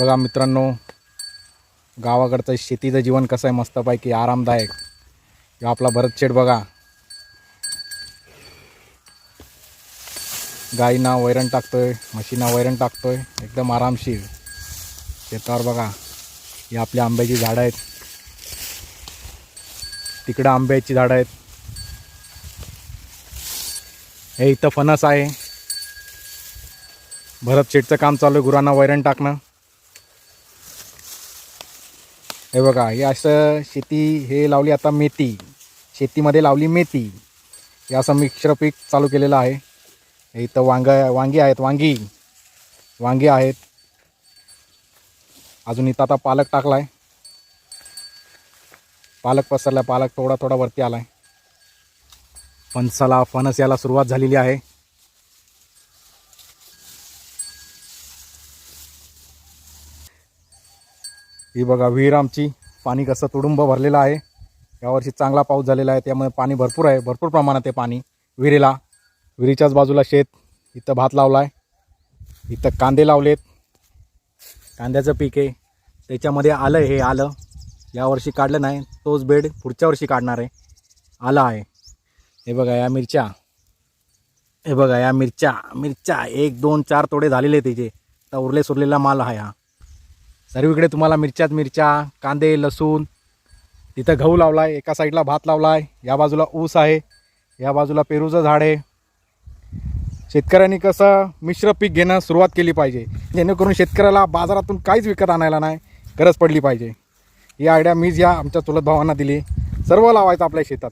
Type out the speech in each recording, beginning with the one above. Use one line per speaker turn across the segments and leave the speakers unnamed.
बघा मित्रांनो गावाकडचं शेतीचं जीवन कसं आहे मस्तपैकी आरामदायक. किंवा आपला भरतशेठ बघा. गाईंना वैरण टाकतोय म्हशींना वैरण टाकतोय एकदम आरामशीर. शेतावर बघा ही आपल्या आंब्याची झाडं आहेत. तिकडं आंब्याची झाडं आहेत. हे इथं फणस आहे. भरत शेटचं काम चालू आहे गुरांना वैरण टाकणं. हे बघा हे असं शेती हे लावली आता मेथी. शेतीमध्ये लावली मेथी. हे असं मिक्सर पीक चालू केलेलं आहे. इथं वांग वांगी आहेत वांगी. वांगी आहेत. अजून इथं आता पालक टाकला आहे पालक पसरला पालक थोडा थोडा वरती आला आहे फणसाला फणस याला सुरुवात झालेली आहे. ही बघा विहीर आमची. पाणी कसं तुडुंब भरलेलं आहे. यावर्षी चांगला पाऊस झालेला आहे. त्यामुळे पाणी भरपूर आहे. भरपूर प्रमाणात आहे पाणी विहिरीला. विहिरीच्याच बाजूला शेत. इथं भात लावला आहे इथं कांदे लावलेत. कांद्याचं पीक आहे. त्याच्यामध्ये आलं हे आलं. यावर्षी काढलं नाही. तोच बेड पुढच्या वर्षी काढणार आहे. आलं आहे. हे बघा या मिरच्या. हे बघा या मिरच्या. मिरच्या एक दोन चार तोडे झालेले त्याचे तर उरले सुरलेला माल आहे हा सर्वीकडे तुम्हाला मिरच्यात मिरच्या कांदे लसूण. तिथं गहू लावला आहे एका साईडला भात लावला आहे या बाजूला ऊस आहे या बाजूला पेरूचं झाड आहे. शेतकऱ्यांनी कसं मिश्र पीक घेणं सुरुवात केली पाहिजे. जेणेकरून शेतकऱ्याला बाजारातून काहीच विकत आणायला नाही गरज पडली पाहिजे. ही आयडिया मीच या आमच्या चुलत भावांना दिली. सर्व लावायचं आपल्या शेतात.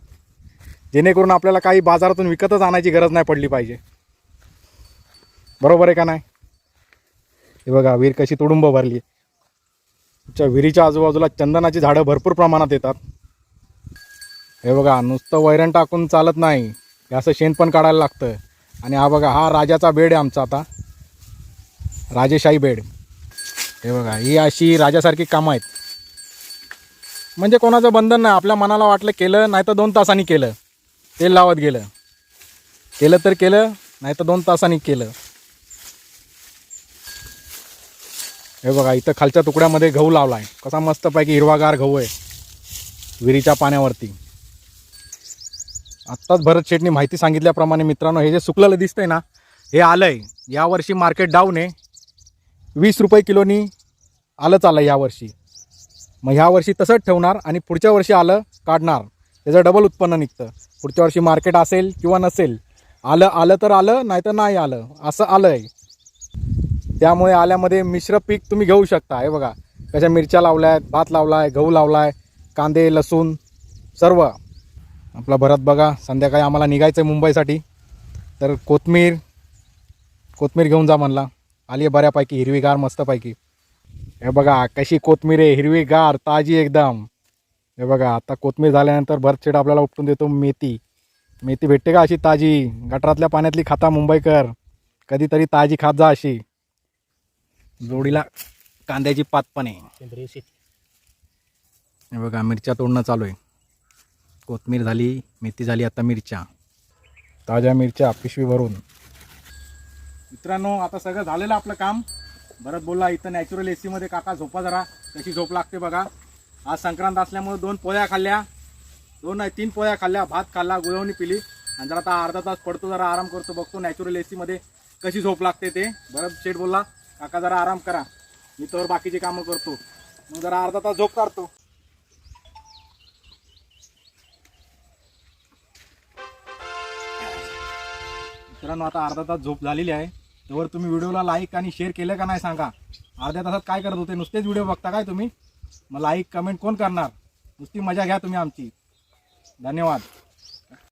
जेणेकरून आपल्याला काही बाजारातून विकतच आणायची गरज नाही पडली पाहिजे. बरोबर आहे का नाही? हे बघा विहीर कशी तुडुंब भरली. च्या विहिरीच्या आजूबाजूला चंदनाची झाडं भरपूर प्रमाणात येतात. हे बघा नुसतं वैरण टाकून चालत नाही. हे असं शेण पण काढायला लागतं आणि हा बघा हा राजाचा बेड आहे आमचा आता. राजेशाही बेड. हे बघा ही अशी राजासारखी कामं आहेत. म्हणजे कोणाचं बंधन नाही. आपल्या मनाला वाटलं केलं नाही तर दोन तासांनी केलं. तेल लावत गेलं. केलं तर केलं नाही तर दोन तासांनी केलं. हे बघा इथं खालच्या तुकड्यामध्ये गहू लावला आहे कसा मस्तपैकी हिरवागार गहू आहे. विहिरीच्या पाण्यावरती. आत्ताच भरत शेटनी माहिती सांगितल्याप्रमाणे मित्रांनो हे जे सुकलेलं दिसतंय ना हे आलं आहे यावर्षी मार्केट डाऊन आहे. वीस रुपये किलोनी आलंच आलं यावर्षी मग ह्या वर्षी तसंच ठेवणार आणि पुढच्या वर्षी आलं काढणार. त्याचं डबल उत्पन्न निघतं. पुढच्या वर्षी मार्केट असेल किंवा नसेल आलं आलं तर आलं नाही तर नाही आलं. असं आलं आहे त्यामुळे आल्यामध्ये मिश्र पीक तुम्ही घेऊ शकता. हे बघा कशा मिरच्या लावल्या आहेत भात लावला आहे गहू लावला आहे कांदे लसूण सर्व. आपला भरत बघा संध्याकाळी आम्हाला निघायचं आहे मुंबईसाठी. तर कोथमीर कोथमीर घेऊन जा म्हणला. आली आहे बऱ्यापैकी हिरवीगार मस्तपैकी. हे बघा कशी कोथमीर आहे हिरवीगार ताजी एकदम. हे बघा आता कोथमीर झाल्यानंतर भरतशेड आपल्याला उपटून देतो मेथी. मेथी भेटते का अशी ताजी? गटरातल्या पाण्यातली खाता मुंबईकर. कधीतरी ताजी खात जा अशी. जोडीला कांद्याची पात पण आहे. हे बघा मिरच्या तोडणं चालू आहे. कोथमीर झाली मेथी झाली आता मिरच्या. ताज्या मिरच्या पिशवी भरून. मित्रांनो आता सगळं झालेलं आपलं काम. भरत बोलला इथं नॅचरल ए सीमध्ये काका झोपा जरा. कशी झोप लागते बघा. आज संक्रांत असल्यामुळे दोन पोळ्या खाल्ल्या. दोन नाही तीन पोळ्या खाल्ल्या. भात खाल्ला गुळवणी पिली. आणि जरा आता अर्धा तास पडतो जरा आराम करतो बघतो नॅचरल ए सीमध्ये कशी झोप लागते ते. भरत शेठ बोलला काका जरा आराम करा. मी तर बाकीची कामं करतो. मग जरा अर्धा तास झोप काढतो. मित्रांनो आता अर्धा तास झोप झालेली आहे. त्यावर तुम्ही व्हिडिओला लाईक आणि शेअर केलं का नाही सांगा. अर्ध्या तासात काय करत होते? नुसतेच व्हिडिओ बघता काय तुम्ही? मग लाईक कमेंट कोण करणार? नुसती मजा घ्या तुम्ही आमची. धन्यवाद.